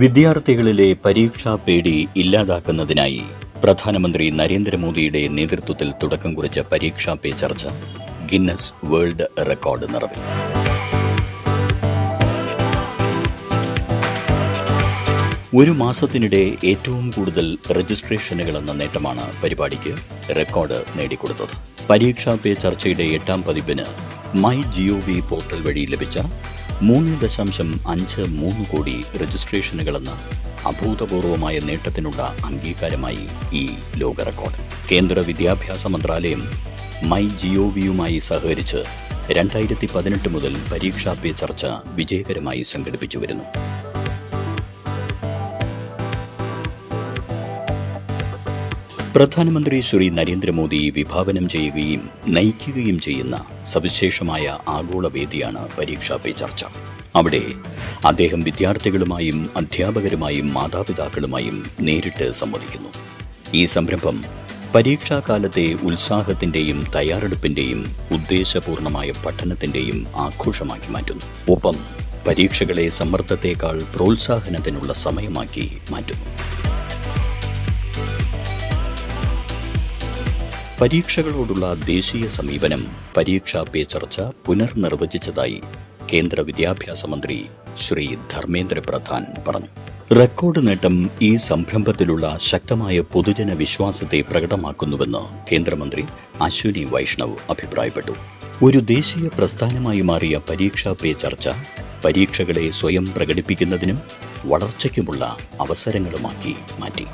വിദ്യാർത്ഥികളിലെ പരീക്ഷാ പേടി ഇല്ലാതാക്കുന്നതിനായി പ്രധാനമന്ത്രി നരേന്ദ്രമോദിയുടെ നേതൃത്വത്തിൽ തുടക്കം കുറിച്ച പരീക്ഷാ പേ ചർച്ച ഗിന്നസ് വേൾഡ് റെക്കോർഡ് നിറവിൽ. ഒരു മാസത്തിനിടെ ഏറ്റവും കൂടുതൽ രജിസ്ട്രേഷനുകൾ എന്ന നേട്ടമാണ് പരിപാടിക്ക് റെക്കോർഡ് നേടിക്കൊടുത്തത്. പരീക്ഷാ പേ ചർച്ചയുടെ എട്ടാം പതിപ്പിന് മൈ ജിഒ വി പോർട്ടൽ വഴി ലഭിച്ച മൂന്ന് ദശാംശം അഞ്ച് മൂന്ന് കോടി രജിസ്ട്രേഷനുകളെന്ന അഭൂതപൂർവമായ നേട്ടത്തിനുള്ള അംഗീകാരമായി ഈ ലോക റെക്കോർഡ്. കേന്ദ്ര വിദ്യാഭ്യാസ മന്ത്രാലയം മൈ ജിഒ വിയുമായി സഹകരിച്ച് രണ്ടായിരത്തി പതിനെട്ട് മുതൽ പരീക്ഷാ പേ ചർച്ച വിജയകരമായി സംഘടിപ്പിച്ചു വരുന്നു. പ്രധാനമന്ത്രി ശ്രീ നരേന്ദ്രമോദി വിഭാവനം ചെയ്യുകയും നയിക്കുകയും ചെയ്യുന്ന സവിശേഷമായ ആഗോള വേദിയാണ് പരീക്ഷാ പേ ചർച്ച. അവിടെ അദ്ദേഹം വിദ്യാർത്ഥികളുമായും അധ്യാപകരുമായും മാതാപിതാക്കളുമായും നേരിട്ട് സംവദിക്കുന്നു. ഈ സംരംഭം പരീക്ഷാകാലത്തെ ഉത്സാഹത്തിന്റെയും തയ്യാറെടുപ്പിന്റെയും ഉദ്ദേശപൂർണമായ പഠനത്തിന്റെയും ആഘോഷമാക്കി മാറ്റുന്നു. ഒപ്പം പരീക്ഷകളെ സമ്മർദ്ദത്തേക്കാൾ പ്രോത്സാഹനത്തിനുള്ള സമയമാക്കി മാറ്റുന്നു. പരീക്ഷകളോടുള്ള ദേശീയ സമീപനം പരീക്ഷാ പേ ചർച്ച പുനർനിർവചിച്ചതായി കേന്ദ്ര വിദ്യാഭ്യാസ മന്ത്രി ശ്രീ ധർമ്മേന്ദ്ര പ്രധാൻ പറഞ്ഞു. റെക്കോർഡ് നേട്ടം ഈ സംരംഭത്തിലുള്ള ശക്തമായ പൊതുജന വിശ്വാസത്തെ പ്രകടമാക്കുന്നുവെന്ന് കേന്ദ്രമന്ത്രി അശ്വിനി വൈഷ്ണവ് അഭിപ്രായപ്പെട്ടു. ഒരു ദേശീയ പ്രസ്ഥാനമായി മാറിയ പരീക്ഷാ പേ ചർച്ച പരീക്ഷകളെ സ്വയം പ്രകടിപ്പിക്കുന്നതിനും വളർച്ചയ്ക്കുമുള്ള അവസരങ്ങളുമാക്കി മാറ്റി.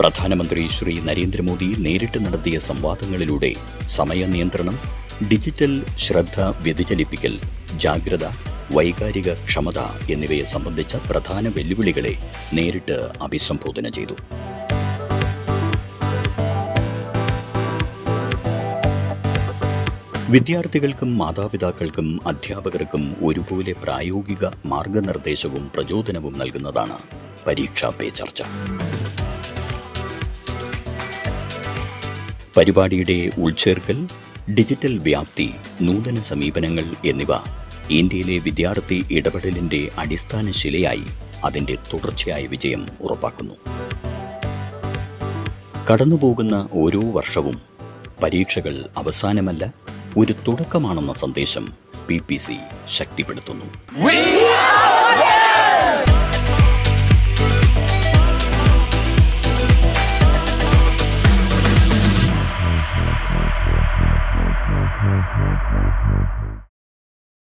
പ്രധാനമന്ത്രി ശ്രീ നരേന്ദ്രമോദി നേരിട്ട് നടത്തിയ സംവാദങ്ങളിലൂടെ സമയനിയന്ത്രണം ഡിജിറ്റൽ ശ്രദ്ധ വ്യതിചലിപ്പിക്കൽ ജാഗ്രത വൈകാരിക ക്ഷമത എന്നിവയെ സംബന്ധിച്ച പ്രധാന വെല്ലുവിളികളെ നേരിട്ട് അഭിസംബോധന ചെയ്തു. വിദ്യാർത്ഥികൾക്കും മാതാപിതാക്കൾക്കും അധ്യാപകർക്കും ഒരുപോലെ പ്രായോഗിക മാർഗനിർദ്ദേശവും പ്രചോദനവും നൽകുന്നതാണ് പരീക്ഷാ പേ ചർച്ച. പരിപാടിയുടെ ഉൾച്ചേർക്കൽ ഡിജിറ്റൽ വ്യാപ്തി നൂതന സമീപനങ്ങൾ എന്നിവ ഇന്ത്യയിലെ വിദ്യാർത്ഥി ഇടപെടലിന്റെ അടിസ്ഥാന ശിലയായി അതിന്റെ തുടർച്ചയായ വിജയം ഉറപ്പാക്കുന്നു. കടന്നുപോകുന്ന ഓരോ വർഷവും പരീക്ഷകൾ അവസാനമല്ല ഒരു തുടക്കമാണെന്ന സന്ദേശം പി പി സി ശക്തിപ്പെടുത്തുന്നു.